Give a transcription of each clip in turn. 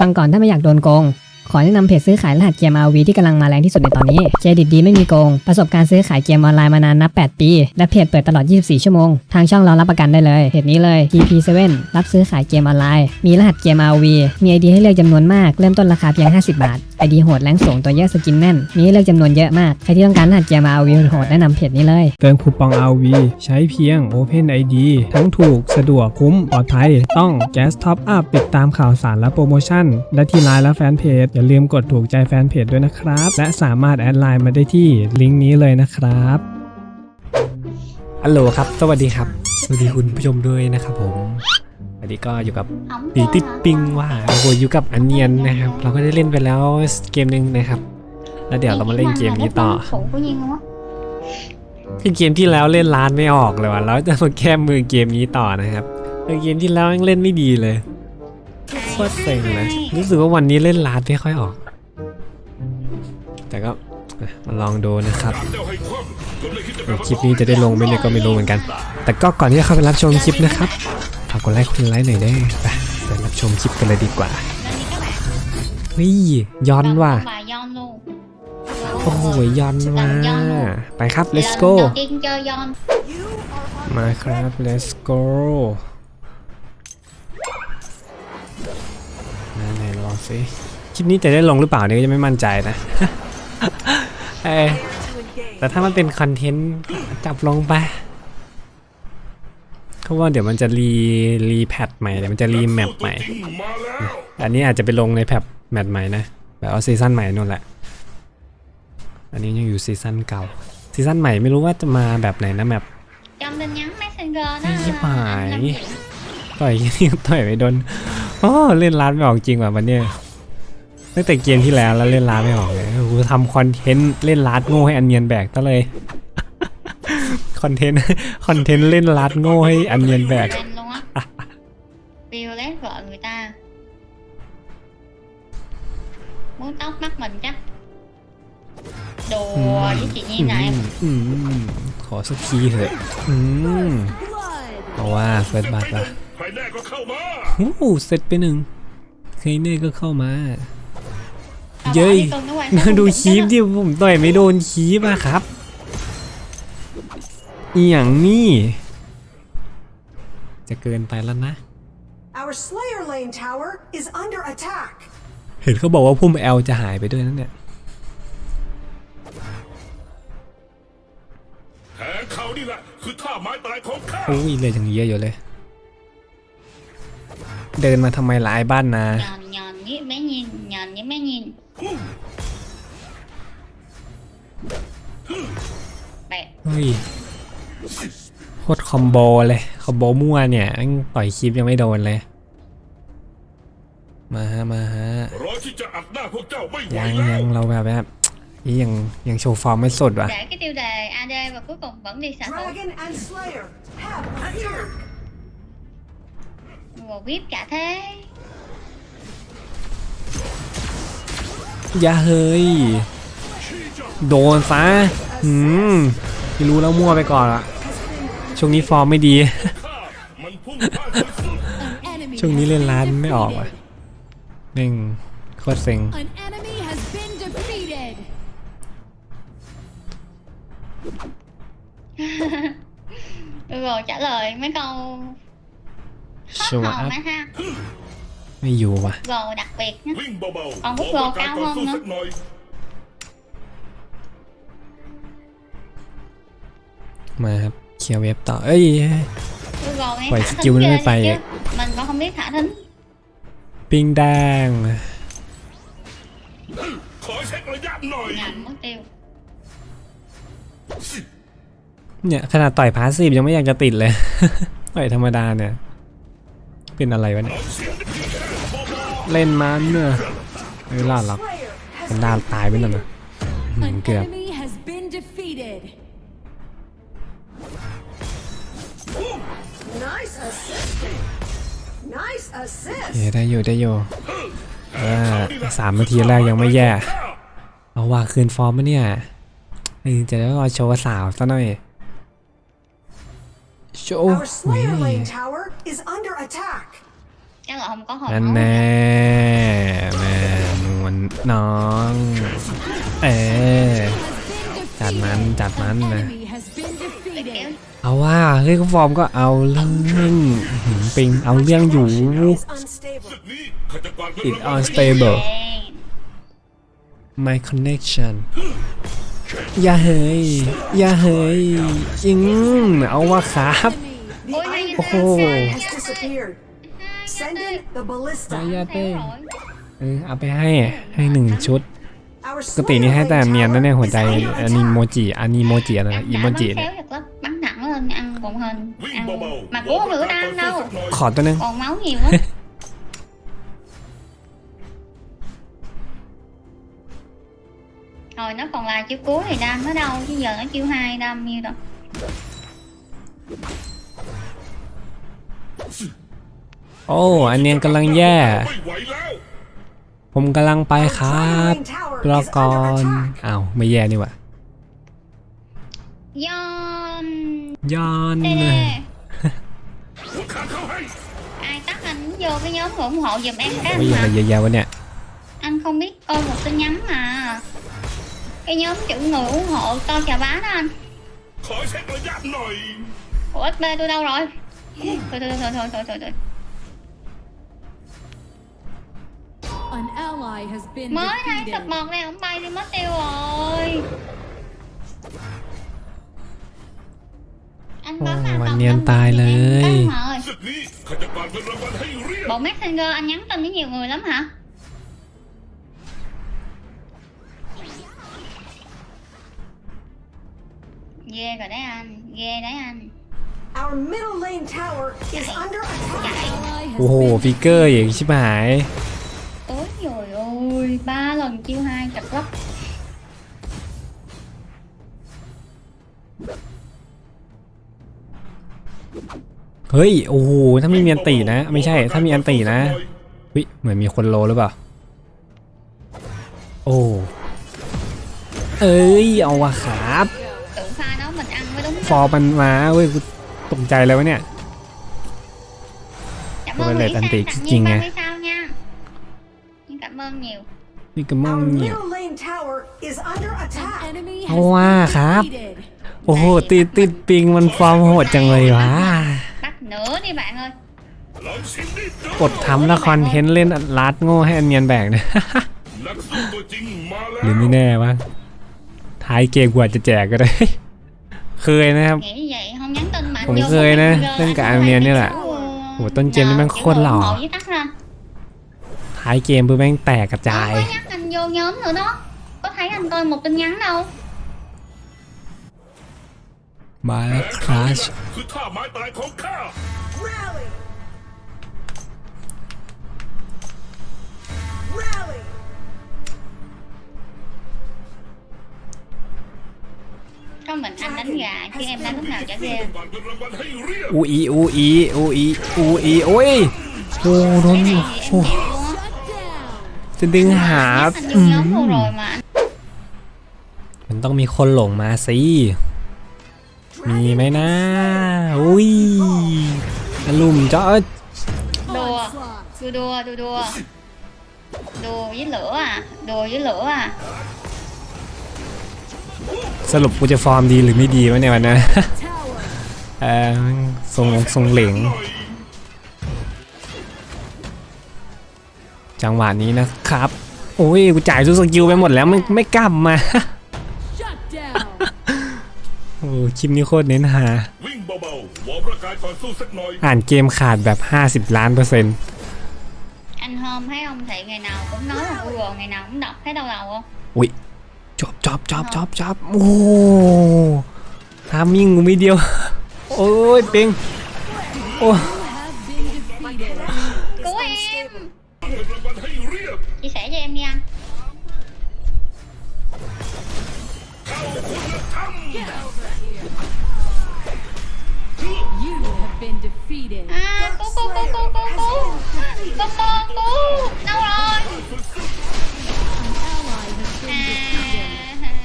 ฟังก่อนถ้าไม่อยากโดนโกง ขอแนะนำเพจซื้อขายรหัสเกม RV ที่กำลังมาแรงที่สุดในตอนนี้ เครดิตดีไม่มีโกง ประสบการณ์ซื้อขายเกมออนไลน์มานานนับ 8 ปี และเพจเปิดตลอด 24 ชั่วโมง ทางช่องเรารับประกันได้เลย เพจนี้เลย TP7 รับซื้อขายเกมออนไลน์ มีรหัสเกม RV มี ID ให้เลือกจำนวนมาก เริ่มต้นราคาเพียง 50 บาท ID โหดแรงสูงตัวเยอะสกินแน่น มีให้เลือกจำนวนเยอะมาก ใครที่ต้องการรหัสเกม RV โหดแนะนำเพจนี้เลย เติมคูปอง RV ใช้เพียง Open ID ทั้งถูกสะดวกคุ้มปลอดภัย ต้อง Gas Top Up ติดตามข่าวสารและโปรโมชั่น และที่ไลน์และแฟนเพจ อย่าลืมกดถูกใจแฟนเพจด้วยนะครับ และสามารถแอดไลน์มาได้ที่ลิงก์นี้เลยนะครับฮัลโหลครับ สวัสดีครับ สวัสดีคุณผู้ชมด้วยนะครับผม วันนี้ก็อยู่กับตีติดปิงว่าโอ้โหอยู่กับอันเนียนนะครับ เราก็ได้เล่นไปแล้วเกมหนึ่งนะครับ แล้วเดี๋ยวเรามาเล่นเกมนี้ต่อ Phụ của Nhiên luôn á คือเกมที่แล้วเล่นร้านไม่ออกเลยว่ะแล้วจะมาแก้มือเกมนี้ต่อนะครับคือเกมที่แล้วยังเล่นไม่ดีเลยโคตรเซ็งเลยรู้สึกว่าวันนี้เล่นร้านไม่ค่อยออก แต่ก็อะมาลองดูนะครับเดี๋ยวคลิปนี้จะได้ลงไหมเนี่ยก็ไม่รู้เหมือนกัน แต่ก็ก่อนที่จะเข้าไปรับชมคลิปนะครับ ฝากกดไลค์กดไลค์หน่อยได้ไปไปรับชมคลิปกันเลยดีกว่าเฮ้ยย้อนว่ะโอ้โหย้อนมาไปครับ let's go มาครับ let's go มาไหนลองสิคลิปนี้จะได้ลงหรือเปล่าเนี่ยก็ยังไม่มั่นใจนะเอ้แต่ถ้ามันเป็นคอนเทนต์จับลงไป เขาว่าเดี๋ยวมันจะรีรีแพทใหม่เดี๋ยวมันจะรีแมปใหม่ อันนี้อาจจะไปลงในแพทแมปใหม่นะแบบว่าซีซั่นใหม่นู่นแหละ อันนี้ยังอยู่ซีซั่นเก่าซีซั่นใหม่ไม่รู้ว่าจะมาแบบไหนนะแมป Trong tin nhắn Messenger đó Cái gì là phải? anh Lâm Nguyễn. ต่อยต่อยไม่โดนโอ้เล่นร้านไม่ออกจริงว่ะวันเนี้ยตั้งแต่เกมที่แล้วแล้วเล่นร้านไม่ออกเลยกูทำคอนเทนต์เล่นร้านโง่ให้อันเนียนแบกซะเลย คอนเทนต์คอนเทนต์เล่นร้านโง่ให้อันเนียนแบก Anh luôn á Violet vợ người ta Muốn tóc mắt mình chắc Đùa với chị Nhiên này อืมอืมขอสักทีเถอะอืมเพราะว่าเฟิร์สบัตว่ะใครแน่ก็เข้ามา โอ้โหเสร็จไปหนึ่งเคยเน่ก็เข้ามา Tao Dây. bỏ đi con nó quan sát ดู không คีบ chỉnh ดิผมต่อยไม่โดนคีบอะครับ อหย่างนี้จะเกินไปแล้วนะ Our Slayer Lane tower is under attack. เห็นเขาบอกว่าพุ่มแอลจะหายไปด้วยนั่นเนี่ยแผงเขานี่แหละคือท่าไม้ตายของข้าโอ้ยเลยยังเยอะอยู่เลย เดินมาทำไมหลายบ้านนา Nhòn nhòn với bé Nhiên Nhòn với bé Nhiên Bẹt เฮ้ย โคตรคอมโบเลยคอมโบมั่วเนี่ยแม่งต่อยคีบยังไม่โดนเลย มาฮะมาฮะรอที่จะอัดหน้าพวกเจ้าไม่ไหวยังแล้ยัวงเราแบบแบบนี่ยังยังโชว์ฟอร์มไม่สุดว่ะ Để cái tiêu đề AD và cuối cùng vẫn đi xạ thủ Dragon and Slayer have appeared. Mùa VIP cả thế อย่าเฮ้ย โดนซะหืม ไม่รู้แล้วมั่วไปก่อนอะช่วงนี้ฟอร์มไม่ดีข้ามันพุ่งพลาดที่สุดช่วงนี้เล่นร้านไม่ออกว่ะแม่งโคตรเซ็ง An enemy has been defeated. Được rồi trả lời mấy câu ชัว hot ร์ hồn á ha ไม่อยู่ว่ะ Gồ đặc biệt nhé วิ่งเบาๆเอาพวกขอเราประกาศก่อนก้าวห้องสู้นะ มาครับเคลียร์เว็บต่อ เอ้ย Được rồi em Vậy thả skill thính nó ghê mới thiệt bay chứ. vậy. Mình còn không biết thả thính ปิงแดง ขอเช็คระยะหน่อย Nhầm mất tiêu เนี่ยขนาดต่อยพาสซีฟยังไม่อยากจะติดเลย ต่อยธรรมดาเนี่ย เป็นอะไรวะเนี่ย เล่นมันเนอะไม่รอดหรอก Slayer has มันดาตายไปนั่นนะหืม An เกือบ enemy เฮ้ยได้อยู่ได้อยู่เออสามนาทีแรกยังไม่แย่ เอาว่าคืนฟอร์มมะเนี่ยเออจะได้รอโชว์สาวซะหน่อย โชว์ Our Slayer Lane tower is under attack. chắc là không có hồi นั่น máu แน่แม่นวลน้อง เออจัดมันจัดมันนะ เอาว่าเฮ้ยก็ฟอร์มก็เอาเรื่องหืมปิงเอาเรื่องอยู่ is unstable. ศึกนี้ข้าจะกวาดเงิน It รางวัล unstable Đen. my connection อย่าเฮ้ยอย่าเฮ้ยจริงเอาว่าครับ The Ôi, hay iron vậy Ồ. fence has disappeared. Send in the ballista. Dạ, Theo Tê. rồi. เออเอาไปให้ให้หนึ่งชุด Our ปกตินี่ให้ Slayer แต่ Lane เนียนนะเนี่ย Tower หัวใจ is under อันนี้ attack. โมจิอันนี้โมจิอะไรนะ Bắn อี đã โม bắn จิเนี่ย khéo được lắm bắn nặng lên ăn còn hơn วิ่ง ăn เบา mà ๆ cố không được วอ ăn ร์ đâu สักหน่อยขอตัวหนึง còn máu nhiều quá rồi nó còn là chiêu cuối thì đam nó đâu chứ giờ nó chiêu hai đam nhiêu đâu โอ้อันเนียนกำลังแย่ ไม่ไหวแล้วผมกำลังไป Our ครับ Dragon Lane Tower รอ is ก่อ under น attack. อ้าวไม่แย่นี่หว่า ย้อน đây nè หัวขาเข้าให้ ai tắt anh vô cái nhóm ủng hộ giùm em cái ไม่ anh ยังไง hả เยอะแยะวะเนี่ย anh không biết coi một tin nhắn mà cái nhóm chữ người ủng hộ to chà bá đó anh ขอเช็คระยะหน่อย ủa XP tôi đâu rồi thôi thôi thôi thôi thôi thôi thôi An ally has been mới đây defeated. sập bọt này ông bay đi mất tiêu rồi anh bấm Ồ, vào anh tổng Niên âm tài thì em lời. tắt rồi ศึกนี้ข้าจะกวาดเงินรางวัลให้เรียบ bộ messenger anh nhắn tin với nhiều người lắm hả ghê rồi đấy anh ghê đấy anh Our middle lane tower is under attack. Ally has โอ้โห been ฟิกเกอร์อย่างชิบหาย ôi trời ơi ba lần chiêu hai chặt lắm เฮ้ย โอ้โห ถ้าไม่มีอันตีนะ ไม่ใช่ ถ้ามีอันตีนะวิเหมือนมีคนโลหรือเปล่า โอ้ เอ้ย เอาวะครับ tượng pha đó mình ăn mới đúng ฟอร์มันมาเว้ย กูตกใจเลยวะเนี่ย cảm Tôi ơn lại Mỹ anh Sang Tiệc tặng chiên nhiên nha. 30 sao nha nhưng cảm ơn nhiều นี่ก็มั่ง Our เนี่ย middle lane tower is under An attack. enemy has เอาว่าครับ been defeated. โอ้โห ติดติดปิงมันฟอร์มโหดจังเลยวะ กดทำละครเทนต์เล่นลัดโง่ให้อันเนียนแบกนะนักสู้ตัวจริงมาแล้วหรือไม่แน่วะท้ายเกมกว่าจะแจกก็ได้ เคยนะครับ nghĩ như vậy không nhắn tin mà anh Cũng vô khơi một nè, messenger, tên anh cả có anh hai Niên cái đấy là- số, Ủa, tên trên nó nhờ mang chữ khôn người lò. ủng hộ với tắt lên ท้ายเกมเพื่อแม่งแตกกระจาย Không có nhắc anh vô nhóm nữa đó có thấy anh coi một tin nhắn đâu มา Rally! Rally! có mình anh đánh gà chứ em đánh lúc nào chả เพื่อ ghê กวาดเงินรางวัลให้เรียบอูอีอูอีอูอีอูอีโอ้ยโอ้โดน cái này thì em โอ้ chịu luôn á Shut down. จะดึงหา Nhắc บ anh อื vô nhóm vô ม rồi mà anh มันต้องมีคนหลงมาสิ มีไหมนะ อุ้ยอลุ่มจ้าเอ้ย đùa Onslaught. đùa đùa đùa đùa đùa với lửa à đùa với lửa à สรุปกูจะฟอร์มดีหรือไม่ดีวะเนี่ยวันนี้ Tower. เออทรงทรงเหลงหน่อยจังหวะนี้นะครับ โอ้ยกูจ่ายทุกสกิลไปหมดแล้วไม่ไม่กลับมา Shut down. โอ้คลิปนี้โคตรเน้นหาวิ่งเบาๆวอร์มร่างกายก่อนสู้สักหน่อยอ่านเกมขาดแบบ 50 ล้านเปอร์เซ็นต์ anh hôm thấy ông thị ngày nào cũng nói là google ngày nào cũng đọc thấy đau đầu không อุ้ยจบจบจบจบจบโอ้ทามิ่งกูไม่เดียวโอ้ยปิงโอ้ You have been defeated. cứu em เงินรางวัลให้เรียบ chia sẻ cho em đi anh เข้าคุณธร รม You have been defeated. à cứu cứu cứu cứu cứu cứu cứu con cứu đâu rồi An ally has been defeated. à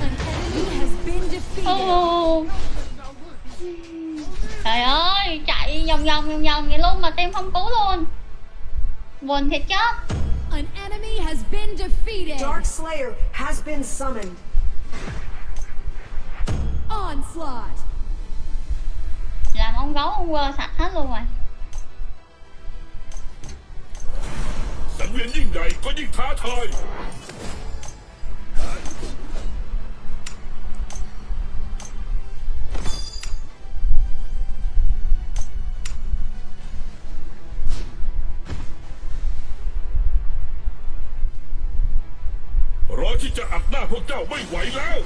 An enemy has been defeated. Ồ. trời ơi chạy vòng vòng vòng vòng vậy luôn mà tim không cứu luôn Quỳnh thì chết An enemy has been defeated. Dark Slayer has been summoned. Onslaught. Làm ông gấu ông quơ sạch hết luôn rồi สังเวียนยิ่งใหญ่ก็ยิ่งท้าทายรอที่จะอัดหน้าพวกเจ้าไม่ไหวแล้ว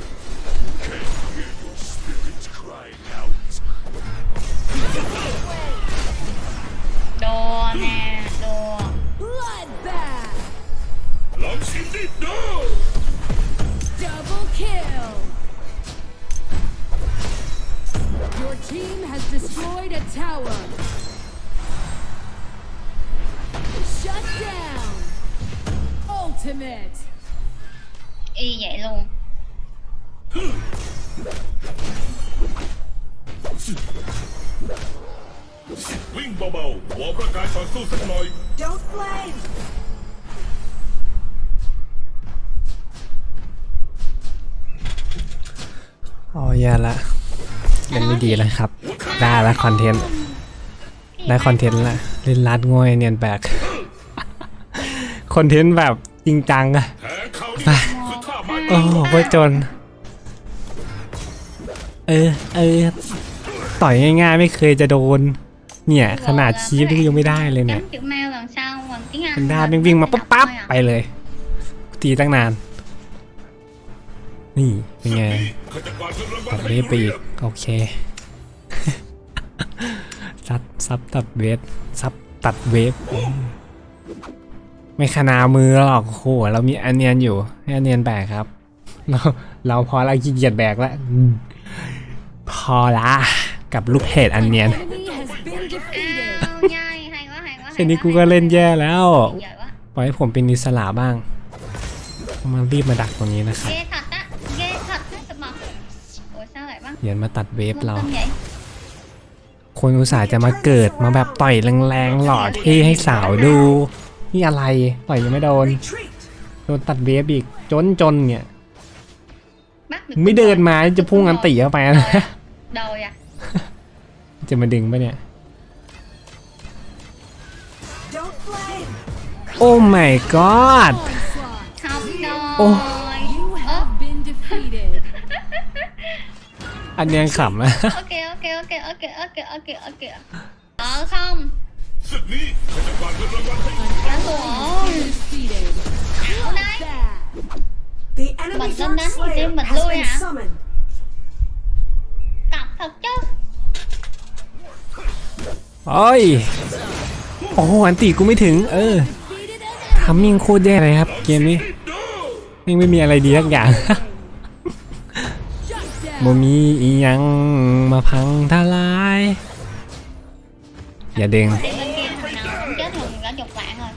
องชิมดิดู Double kill. Your team has destroyed a tower. Shut down. Ultimate. Y vậy luôn วิ่งเบาๆวอร์มร่างกายก่อนสู้สักหน่อย Don't flame! อ๋อแย่ละเล่นไม่ดีแล้วครับ ได้ละคอนเทนต์ได้คอนเทนต์ละเล่นลัดง่อยเนียนแบกคอนเทนต์แบบจริงจังอะแผลเขานี่คือท่าไม้โอ้โหเพื่อจน เออ เออ ต่อยง่ายๆ ไม่เคยจะโดน เนี่ย ขนาดชีฟนี่ยังไม่ได้เลยเนี่ยมันได้าวิ่งมาปั๊บ đọc ปั๊บ thôi à. ไปเลย ตีตั้งนาน นี่เป็นไงเขาจะกวาดเงินรางวัตัลดให้เวฟไปเรีอียกบโอเคซับซับตัดเวฟซับตัดเวฟอืมไม่ขนามือหรอกโอ้โหเรามีอันเนียนอยู่ให้อันเนียนแบกครับ เราเราพอละขี้เกียจแบกแล้วอืมพอละกับลูกเพจอัน An เนียน enemy has been defeated. Ao nhai hay quá hay quá แค่ hay นี้ quá, กู hay ก็ quá. เล่นแย่แล้ว Giời quá ปล่อยให้ผมเป็นอิสระบ้างมารีบมาดักตรงนี้นะครับ ยวมาตัดเวฟ Vô เรา tâm vậy คนอุตส่าห์จะมาเกิดมาแบบต่อยแรงๆหล่อเท่ให้สาวดู นี่อะไรต่อยยังไม่โดน Retreat! โดนตัดเวฟอีกจนจนเนี่ย Bắt được ไม่เดินมาจะพุ่งอันตีเข้าไปนะ Đầu à จะมาดึงปะเนี่ย Don't flame! โอ้ my god Onslaught. Không อันเนี้ยขำอะ Ok ok ok ok ok ok ok Ờ không ศึกนี้เขาจะกวาดเงินรางวัลให้ Đã rồi Defeated. Hôm nay Back. The enemy Bật lên Dark đánh thì Slayer tim mình has lui been hả? summoned. Cặp thật chứ โอ้ยโอ้โหอันตีกูไม่ถึง เออ Defeated an ทำมิ่งโคตรแย่เลยครับ เกมนี้ดูมิ่งไม่มีอะไรดีสักอย่าง enemy. Shut โม down. มีอีหยังมาพังทลาย อย่าดึง Thì bên kia thằng nào cũng chết rồi cả chục vạn rồi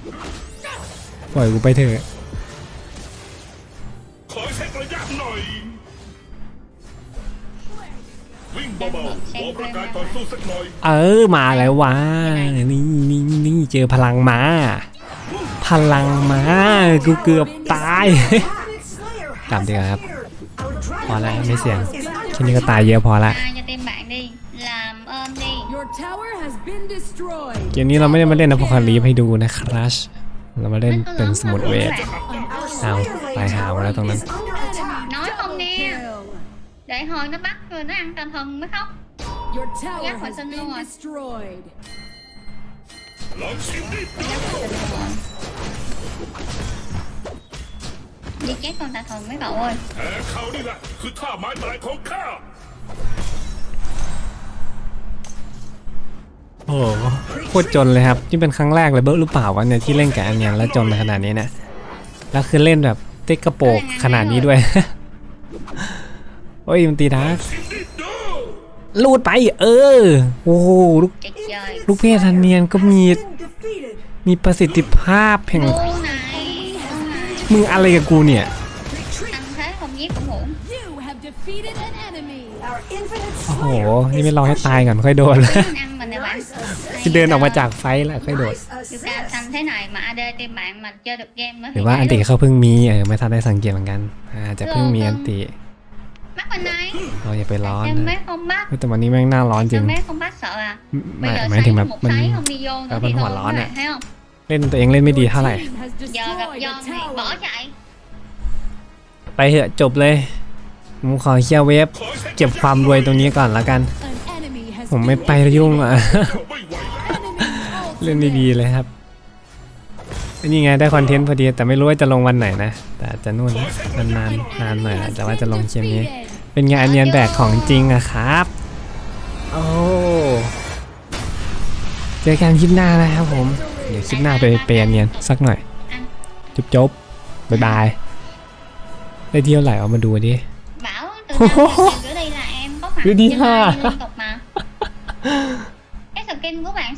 ปล่อยกูไปเถอะ ขอเช็คระยะหน่อย วิ่งเบาๆวอร์มร่างกายก่อนสู้สักหน่อย เออมาแล้ววะนี่นี่นี่เจอพลังมาพลังมากูเกือบตาย Infinite Slayer has Cảm thấy là- appeared. Our dragon พอแล้ว lane ไม่เสี่ยง tower is under แค่นี้ก็ตายเยอะพอละ Ai cho tim bạn đi Làm ơn đi Your tower has been destroyed. เกมนี้เราไม่ได้มาเล่นอพอคาลีฟให้ดูนะครับเรามาเล่นเป็นสมุดเวท Our Nào, Slayer bài lane hào tower ra tông is lên. under attack. Nói không Double nè kill. Để hồi nó bắt rồi nó ăn canh thần mới khóc Your tower Giác hồi has sinh been luôn rồi. destroyed. ลองชิมดิดู Đi chết con tà thần mấy cậu ơi แผลเขานี่แหละคือท่าไม้ตายของข้าโอ้โหโคตรจนเลยครับนี่เป็นครั้งแรกเลยเบิร์หรือเปล่าวะเนี่ยที่เล่นกับอันเนี้ยแล้วจนขนาดนี้เนี่ยแล้วคือเล่นแบบติ๊กกระโปกขนาดนี้ด้วย โอ้ยมันตีทักชิมดิดูลูดไป เออ โอ้โหลูก Chết trời ลูกเพศทันเนียนก็มี Been defeated. มีประสิทธิภาพแห่ง มึงอะไรกับกูเนี่ย Ăn thế không giết cũng muộn You have defeated an enemy. Our infinite โอ้โห Slayer นี่ is ไม่รอให้ pushing ตายก่อนค่อยโดน Ăn mình này bạn Hay คือเดินออกมาจากไฟท์แล้วค่อยโดด Nice Dù ca assist. xanh thế này mà AD team bạn mà chơi được game mới หรือว่าอันติเขาเพิ่งมีเออไม่ทันได้สังเกตเหมือนกันอาจจะเพิ่งมีอันติ Mắt bên này เราอย่าไปร้อน Em นะ bé không bắt แต่วันนี้แม่งหน้าร้อนจริง Em bé không bắt sợ à หมาย Bây giờ หมายถึงแบบ một มัน sấy không đi vô เออ nữa มัน thì หัว thôi ร้อน các อะ bạn thấy không เล่นตัวเองเล่นไม่ดี Your เท่าไหร่ team has Giờ gặp destroyed a John thì bỏ tower. chạy ไปเถอะจบเลย ผมขอเคลียร์เวฟขอให้เก็บความรวยตรงนี้ก่อนแล้วกัน An enemy has ผมไม่ been ไปยุ่งอะเจ้าไม่ไหวแล้ว Enemy เล่น ultimate. ดีๆเลยครับนี่ไงได้คอนเทนต์พอดีแต่ไม่รู้ว่าจะลงวันไหนนะ แต่อาจจะนู่นนะนานๆนานหน่อยนะแต่ว่าจะลงเกมนี้ เป็นไงานเนียนแบกของจริงอะครับ โอ้เจอกันคลิปหน้านะครับผม เดี๋ยวคลิปหน้าไปเปย์เนียนสักหน่อยจุ๊บจบบ๊ายบาย ได้เที่ยวไหลเอามาดูดิ Bảo từ năm giờ giữa đây là em có mặt Cứ đi trên ha. live liên tục mà Cái skin của bạn